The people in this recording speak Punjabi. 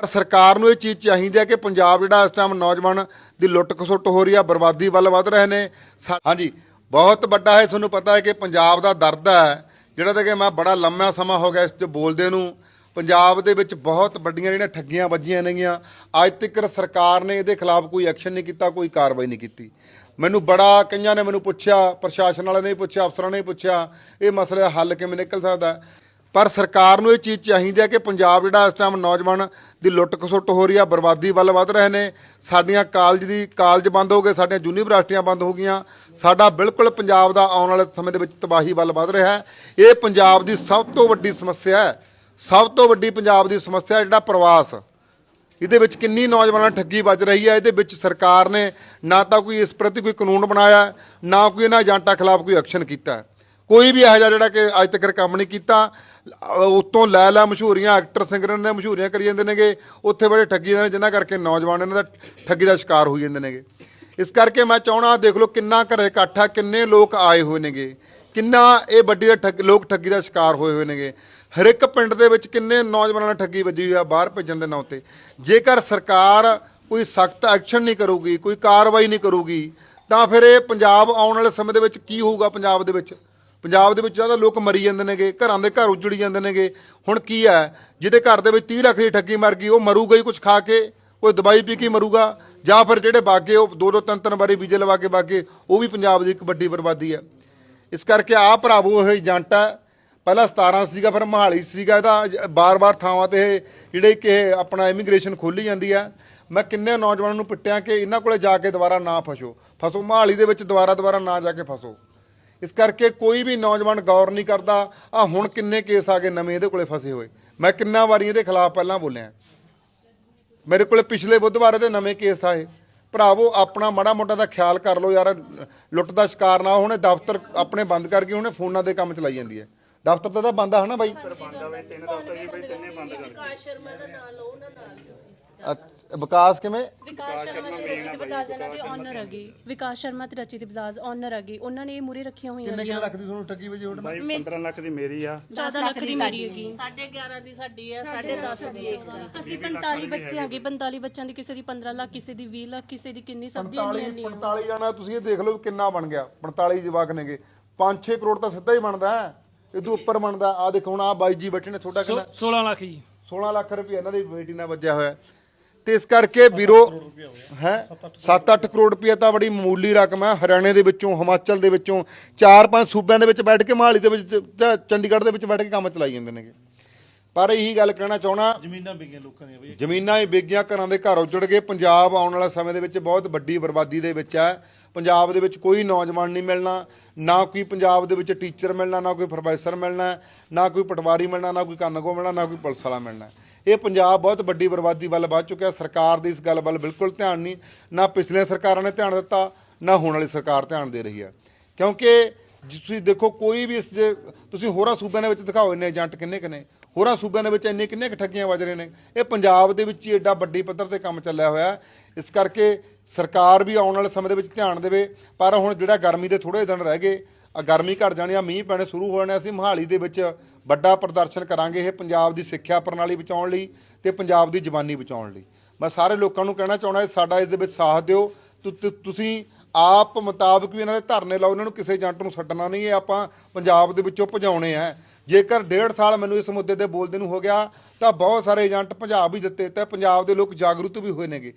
ਪਰ ਸਰਕਾਰ ਨੂੰ ਇਹ ਚੀਜ਼ ਚਾਹੀਦੀ ਹੈ ਕਿ ਪੰਜਾਬ ਜਿਹੜਾ ਇਸ ਟਾਈਮ ਨੌਜਵਾਨ ਦੀ ਲੁੱਟ ਖਸੁੱਟ ਹੋ ਰਹੀ ਆ, ਬਰਬਾਦੀ ਵੱਲ ਵੱਧ ਰਹੇ ਨੇ। ਸਾ- ਹਾਂਜੀ, ਬਹੁਤ ਵੱਡਾ ਹੈ ਤੁਹਾਨੂੰ ਪਤਾ ਹੈ ਕਿ ਪੰਜਾਬ ਦਾ ਦਰਦ ਹੈ, ਜਿਹੜਾ ਤਾਂ ਕਿ ਮੈਂ ਬੜਾ ਲੰਮਾ ਸਮਾਂ ਹੋ ਗਿਆ ਇਸ 'ਚ ਬੋਲਦੇ ਨੂੰ। ਪੰਜਾਬ ਦੇ ਵਿੱਚ ਬਹੁਤ ਵੱਡੀਆਂ ਜਿਹੜੀਆਂ ਠੱਗੀਆਂ ਵੱਜੀਆਂ ਨੇਗੀਆਂ। ਅੱਜ ਤੱਕ ਸਰਕਾਰ ਨੇ ਇਹਦੇ ਖਿਲਾਫ ਕੋਈ ਐਕਸ਼ਨ ਨਹੀਂ ਕੀਤਾ, ਕੋਈ ਕਾਰਵਾਈ ਨਹੀਂ ਕੀਤੀ। ਮੈਨੂੰ ਬੜਾ ਕਈਆਂ ਨੇ ਮੈਨੂੰ ਪੁੱਛਿਆ, ਪ੍ਰਸ਼ਾਸਨ ਵਾਲਿਆਂ ਨੇ ਵੀ ਪੁੱਛਿਆ, ਅਫਸਰਾਂ ਨੇ ਵੀ ਪੁੱਛਿਆ, ਇਹ ਮਸਲੇ ਦਾ ਹੱਲ ਕਿਵੇਂ ਨਿਕਲ ਸਕਦਾ ਹੈ? ਪਰ ਸਰਕਾਰ ਨੂੰ ਇਹ ਚੀਜ਼ ਚਾਹੀਦੀ ਹੈ ਕਿ ਪੰਜਾਬ ਜਿਹੜਾ ਇਸ ਟਾਈਮ ਨੌਜਵਾਨ ਦੀ ਲੁੱਟ ਖਸੁੱਟ ਹੋ ਰਹੀ ਆ, ਬਰਬਾਦੀ ਵੱਲ ਵਧ ਰਹੇ ਨੇ, ਸਾਡੀਆਂ ਕਾਲਜ ਦੀ, ਕਾਲਜ ਬੰਦ ਹੋ ਗਏ, ਸਾਡੀਆਂ ਯੂਨੀਵਰਸਿਟੀਆਂ ਬੰਦ ਹੋ ਗਈਆਂ, ਸਾਡਾ ਬਿਲਕੁਲ ਪੰਜਾਬ ਦਾ ਆਉਣ ਵਾਲੇ ਸਮੇਂ ਦੇ ਵਿੱਚ ਤਬਾਹੀ ਵੱਲ ਵਧ ਰਿਹਾ ਹੈ। ਇਹ ਪੰਜਾਬ ਦੀ ਸਭ ਤੋਂ ਵੱਡੀ ਸਮੱਸਿਆ ਹੈ, ਸਭ ਤੋਂ ਵੱਡੀ ਪੰਜਾਬ ਦੀ ਸਮੱਸਿਆ ਜਿਹੜਾ ਪ੍ਰਵਾਸ। ਇਹਦੇ ਵਿੱਚ ਕਿੰਨੀ ਨੌਜਵਾਨਾਂ ਠੱਗੀ ਵੱਜ ਰਹੀ ਹੈ, ਇਹਦੇ ਵਿੱਚ ਸਰਕਾਰ ਨੇ ਨਾ ਤਾਂ ਕੋਈ ਇਸ ਪ੍ਰਤੀ ਕੋਈ ਕਾਨੂੰਨ ਬਣਾਇਆ, ਨਾ ਕੋਈ ਇਹਨਾਂ ਏਜੰਟਾਂ ਖਿਲਾਫ ਕੋਈ ਐਕਸ਼ਨ ਕੀਤਾ। ਕੋਈ ਵੀ ਇਹੋ ਜਿਹਾ ਜਿਹੜਾ ਕਿ ਅੱਜ ਤੱਕ ਕੰਮ ਨਹੀਂ ਕੀਤਾ, ਅਹ ਲੈ ਲੈ ਮਸ਼ਹੂਰੀਆਂ ਐਕਟਰ ਸਿੰਗਰਾਂ ਨੇ ਮਸ਼ਹੂਰੀਆਂ ਕਰੀ ਜਾਂਦੇ ਨੇਗੇ, ਉੱਥੇ ਬੜੇ ਠੱਗੀ ਜਾਂਦੇ ਨੇ, ਜਿਨ੍ਹਾਂ ਕਰਕੇ ਨੌਜਵਾਨ ਇਹਨਾਂ ਦਾ ਠੱਗੀ ਦਾ ਸ਼ਿਕਾਰ ਹੋਈ ਜਾਂਦੇ ਨੇਗੇ। ਇਸ ਕਰਕੇ ਮੈਂ ਚਾਹਣਾ ਦੇਖ ਲਓ ਕਿੰਨਾ ਘਰੇ ਇਕੱਠਾ ਕਿੰਨੇ ਲੋਕ ਆਏ ਹੋਏ ਨੇਗੇ, ਕਿੰਨਾ ਇਹ ਵੱਡੀ ਦਾ ਠੱਗ, ਲੋਕ ਠੱਗੀ ਦਾ ਸ਼ਿਕਾਰ ਹੋਏ ਹੋਏ ਨੇਗੇ। ਹਰ ਇੱਕ ਪਿੰਡ ਦੇ ਵਿੱਚ ਕਿੰਨੇ ਨੌਜਵਾਨਾਂ ਨੇ ਠੱਗੀ ਵੱਜੀ ਹੋਈ ਆ, ਬਾਹਰ ਭੇਜਣ ਦੇ ਨਾਂ ਤੇ ਜੇਕਰ ਸਰਕਾਰ ਕੋਈ ਸਖਤ ਐਕਸ਼ਨ ਨਹੀਂ ਕਰੂਗੀ, ਕੋਈ ਕਾਰਵਾਈ ਨਹੀਂ ਕਰੂਗੀ, ਤਾਂ ਫਿਰ ਇਹ ਪੰਜਾਬ ਆਉਣ ਵਾਲੇ ਸਮੇਂ ਦੇ ਵਿੱਚ ਕੀ ਹੋਊਗਾ ਪੰਜਾਬ ਦੇ ਵਿੱਚ? ਪੰਜਾਬ ਦੇ ਵਿੱਚ ਜ਼ਿਆਦਾ ਲੋਕ ਮਰੀ ਜਾਂਦੇ ਨੇਗੇ, ਘਰਾਂ ਦੇ ਘਰ ਉਜੜੀ ਜਾਂਦੇ ਨੇਗੇ। ਹੁਣ ਕੀ ਹੈ, ਜਿਹਦੇ ਘਰ ਦੇ ਵਿੱਚ 30 ਲੱਖ ਦੀ ਠੱਗੀ ਮਰ ਗਈ, ਉਹ ਮਰੂਗਾ ਹੀ ਕੁਝ ਖਾ ਕੇ, ਕੋਈ ਦਵਾਈ ਪੀ ਕੇ ਮਰੂਗਾ। ਜਾਂ ਫਿਰ ਜਿਹੜੇ ਬਾਗੇ, ਉਹ ਦੋ ਦੋ ਤਿੰਨ ਤਿੰਨ ਵਾਰੀ ਵੀਜ਼ੇ ਲਵਾ ਕੇ ਬਾਗੇ, ਉਹ ਵੀ ਪੰਜਾਬ ਦੀ ਇੱਕ ਵੱਡੀ ਬਰਬਾਦੀ ਹੈ। ਇਸ ਕਰਕੇ ਆ ਭਰਾਵੋ, ਇਹ ਏਜੰਟ ਹੈ। ਪਹਿਲਾਂ 17 ਸੀਗਾ, ਫਿਰ ਮਹਾਲੀ ਸੀਗਾ, ਇਹਦਾ ਬਾਰ-ਬਾਰ ਥਾਵਾਂ ਤੇ ਇਹ ਜਿਹੜੇ ਕਿ ਆਪਣਾ ਇਮੀਗ੍ਰੇਸ਼ਨ ਖੋਲੀ ਜਾਂਦੀ ਹੈ। ਮੈਂ ਕਿੰਨੇ ਨੌਜਵਾਨਾਂ ਨੂੰ ਪਿੱਟਿਆ ਕਿ ਇਹਨਾਂ ਕੋਲੇ ਜਾ ਕੇ ਦੁਬਾਰਾ ਨਾ ਫਸੋ। ਫਸੋ ਮਹਾਲੀ ਦੇ ਵਿੱਚ ਦੁਬਾਰਾ ਦੁਬਾਰਾ ਨਾ ਜਾ ਕੇ ਫਸੋ। ਇਸ ਕਰਕੇ ਕੋਈ ਵੀ ਨੌਜਵਾਨ ਗੌਰ ਨਹੀਂ ਕਰਦਾ ਆ ਹੁਣ ਕਿੰਨੇ ਕੇਸ ਆ ਗਏ ਨਵੇਂ ਇਹਦੇ ਕੋਲੇ ਫਸੇ ਹੋਏ। ਮੈਂ ਕਿੰਨਾ ਵਾਰੀ ਇਹਦੇ ਖਿਲਾਫ ਪਹਿਲਾਂ ਬੋਲਿਆ। ਮੇਰੇ ਕੋਲੇ ਪਿਛਲੇ ਬੁੱਧਵਾਰ ਇਹਦੇ ਨਵੇਂ ਕੇਸ ਆਏ। ਭਰਾਵੋ ਆਪਣਾ ਮਾੜਾ ਮੋਟਾ ਦਾ ਖਿਆਲ ਕਰ ਲਓ ਯਾਰ ਲੁੱਟ ਦਾ ਸ਼ਿਕਾਰ ਨਾ ਹੋਣੇ ਦਫ਼ਤਰ ਆਪਣੇ ਬੰਦ ਕਰਕੇ ਉਹਨੇ ਫੋਨਾਂ ਦੇ ਕੰਮ ਚਲਾਈ ਜਾਂਦੀ ਹੈ। ਦਫ਼ਤਰ ਤਾਂ ਤਾਂ ਬੰਦ ਆ ਹਨਾ ਬਾਈ? ਵਿਕਾਸ ਸ਼ਰਮਾ ਦਾ ਨਾਮ ਲਓ ਉਹਨਾਂ ਨਾਲ ਤੁਸੀਂ। ਅ- ਵਿਕਾਸ ਕਿਵੇਂ? ਵਿਕਾਸ ਸ਼ਰਮਾ ਤੇ ਰਚਿਤ ਬਜਾਜ ਇਹਨਾਂ ਦੇ ਓਨਰ ਹੈਗੇ। ਵਿਕਾਸ ਸ਼ਰਮਾ ਤੇ ਰਚਿਤ ਬਜਾਜ ਓਨਰ ਹੈਗੇ। ਉਹਨਾਂ ਨੇ ਇਹ ਮੂਰੇ ਰੱਖੀਆਂ ਹੋਈਆਂ ਕਿੰਨੇ ਕਿੰਨੇ ਲੱਖ ਦੀ ਤੁਹਾਨੂੰ ਠੱਗੀ ਵਜੀ ਭਾਈ 15 ਲੱਖ ਦੀ ਮੇਰੀ ਆ। 14 ਲੱਖ ਦੀ ਮੇਰੀ ਹੈਗੀ। 11.5 ਦੀ ਸਾਡੀ ਹੈ 10.5 ਦੀ ਇੱਕ ਅਸੀਂ 45 ਬੱਚੇ ਹੈਗੇ। 45 ਬੱਚਿਆਂ ਦੀ ਕਿਸੇ ਦੀ 15 ਲੱਖ ਕਿਸੇ ਦੀ 20 ਲੱਖ ਕਿਸੇ ਦੀ ਕਿੰਨੀ ਸਭ ਦੀ 45 ਇੰਨੀ 45 ਜਾਣਾ ਤੁਸੀਂ ਇਹ ਦੇਖ ਲਓ ਵੀ ਕਿੰਨਾ ਬਣ ਗਿਆ। 45 ਜਵਾਕ ਨੇਗੇ। 5-6 ਕਰੋੜ ਤਾਂ ਸਿੱਧਾ ਹੀ ਬਣਦਾ ਹੈ। ਇਹ ਤੋਂ ਉੱਪਰ ਬਣਦਾ। ਆ ਦੇਖੋ ਹੁਣ ਆ ਬਾਈ ਜੀ ਬੈਠੇ ਨੇ ਤੁਹਾਡਾ ਕਿੰਨਾ? 16 ਲੱਖ ਜੀ। 16 ਲੱਖ ਰੁਪਏ ਇਹਨਾਂ ਦੀ ਬੇਟੀ ਨਾਲ ਵੱਜਿਆ ਹੋਇਆ। ਹੈ। ਤੇ ਇਸ ਕਰਕੇ ਵੀਰੋ, ਹੈ 7-8 ਕਰੋੜ ਰੁਪਏ ਤਾਂ ਬੜੀ ਮਾਮੂਲੀ ਰਕਮ ਹੈ ਹਰਿਆਣੇ ਦੇ ਵਿੱਚੋਂ, ਹਿਮਾਚਲ ਦੇ ਵਿੱਚੋਂ ਚਾਰ ਪੰਜ ਸੂਬਿਆਂ ਦੇ ਵਿੱਚ ਬੈਠ ਕੇ, ਮਹਾਲੀ ਦੇ ਵਿੱਚ ਜਾਂ ਚੰਡੀਗੜ੍ਹ ਦੇ ਵਿੱਚ ਬੈਠ ਕੇ ਕੰਮ ਚਲਾਈ ਜਾਂਦੇ ਨੇਗੇ। ਪਰ ਇਹੀ ਗੱਲ ਕਹਿਣਾ ਚਾਹਣਾ ਜ਼ਮੀਨਾਂ ਵਿਕੀਆਂ ਲੋਕਾਂ ਦੀਆਂ ਬਈ। ਜ਼ਮੀਨਾਂ ਹੀ ਵਿਕ ਗਈਆਂ ਘਰਾਂ ਦੇ ਘਰ ਉਜੜ ਗਏ। ਪੰਜਾਬ ਆਉਣ ਵਾਲੇ ਸਮੇਂ ਦੇ ਵਿੱਚ ਬਹੁਤ ਵੱਡੀ ਬਰਬਾਦੀ ਦੇ ਵਿੱਚ ਹੈ। ਪੰਜਾਬ ਦੇ ਵਿੱਚ ਕੋਈ ਨੌਜਵਾਨ ਨਹੀਂ ਮਿਲਣਾ ਨਾ ਕੋਈ ਪੰਜਾਬ ਦੇ ਵਿੱਚ ਟੀਚਰ ਮਿਲਣਾ ਨਾ ਕੋਈ ਪ੍ਰੋਫੈਸਰ ਮਿਲਣਾ ਨਾ ਕੋਈ ਪਟਵਾਰੀ ਮਿਲਣਾ ਨਾ ਕੋਈ ਕਾਨੂੰਗੋ ਮਿਲਣਾ ਨਾ ਕੋਈ ਪੁਲਿਸ ਵਾਲਾ ਮਿਲਣਾ। ਇਹ ਪੰਜਾਬ ਬਹੁਤ ਵੱਡੀ ਬਰਬਾਦੀ ਵੱਲ ਵੱਧ ਚੁੱਕਿਆ। ਸਰਕਾਰ ਦੀ ਇਸ ਗੱਲ ਵੱਲ ਬਿਲਕੁਲ ਧਿਆਨ ਨਹੀਂ ਨਾ ਪਿਛਲੇ ਸਰਕਾਰਾਂ ਨੇ ਧਿਆਨ ਦਿੱਤਾ ਨਾ ਹੁਣ ਵਾਲੀ ਸਰਕਾਰ ਧਿਆਨ ਦੇ ਰਹੀ ਹੈ। ਕਿਉਂਕਿ ਜੇ ਤੁਸੀਂ ਦੇਖੋ ਕੋਈ ਵੀ ਇਸ ਜੇ ਤੁਸੀਂ ਹੋਰਾਂ ਸੂਬਿਆਂ ਦੇ ਵਿੱਚ ਦਿਖਾਓ ਇੰਨੇ ਏਜੰਟ ਕਿੰਨੇ ਕਿੰਨੇ ਹੋਰਾਂ ਸੂਬਿਆਂ ਦੇ ਵਿੱਚ ਇੰਨੇ ਕਿੰਨੇ ਕੁ ਠੱਗੀਆਂ ਵੱਜ ਰਹੇ ਨੇ। ਇਹ ਪੰਜਾਬ ਦੇ ਵਿੱਚ ਹੀ ਐਡਾ ਵੱਡੀ ਪੱਧਰ ਤੇ ਕੰਮ ਚੱਲਿਆ ਹੋਇਆ ਇਸ ਕਰਕੇ ਸਰਕਾਰ ਵੀ ਆਉਣ ਵਾਲੇ ਸਮੇਂ ਦੇ ਵਿੱਚ ਧਿਆਨ ਦੇਵੇ। ਪਰ ਹੁਣ ਜਿਹੜਾ ਗਰਮੀ ਦੇ ਥੋੜੇ ਦਿਨ ਰਹਿ ਗਏ ਆ ਗਰਮੀ ਘਟ ਜਾਣੀ ਆ, ਮੀਂਹ ਪੈਣੇ ਸ਼ੁਰੂ ਹੋ ਜਾਣੇ ਅਸੀਂ ਮਹਾਲੀ ਦੇ ਵਿੱਚ ਵੱਡਾ ਪ੍ਰਦਰਸ਼ਨ ਕਰਾਂਗੇ ਇਹ ਪੰਜਾਬ ਦੀ ਸਿੱਖਿਆ ਪ੍ਰਣਾਲੀ ਬਚਾਉਣ ਲਈ ਤੇ ਪੰਜਾਬ ਦੀ ਜਵਾਨੀ ਬਚਾਉਣ ਲਈ। ਮੈਂ ਸਾਰੇ ਲੋਕਾਂ ਨੂੰ ਕਹਿਣਾ ਚਾਹੁੰਦਾ, ਸਾਡਾ ਇਸ ਦੇ ਵਿੱਚ ਸਾਥ ਦਿਓ। ਤੁਸੀਂ ਆਪ ਮੁਤਾਬਕ ਵੀ ਇਹਨਾਂ ਦੇ ਧਰਨੇ ਲਾਓ, ਇਹਨਾਂ ਨੂੰ ਕਿਸੇ ਏਜੰਟ ਨੂੰ ਛੱਡਣਾ ਨਹੀਂ, ਇਹ ਆਪਾਂ ਪੰਜਾਬ ਦੇ ਵਿੱਚੋਂ ਭਜਾਉਣੇ ਆ। ਜੇਕਰ ਡੇਢ ਸਾਲ ਮੈਨੂੰ ਇਸ ਮੁੱਦੇ ਤੇ ਬੋਲਦੇ ਨੂੰ ਹੋ ਗਿਆ, ਤਾਂ ਬਹੁਤ ਸਾਰੇ ਏਜੰਟ ਭਜਾ ਵੀ ਦਿੱਤੇ ਤੇ ਪੰਜਾਬ ਦੇ ਲੋਕ ਜਾਗਰੂਕ ਵੀ ਹੋਏ ਨੇਗੇ।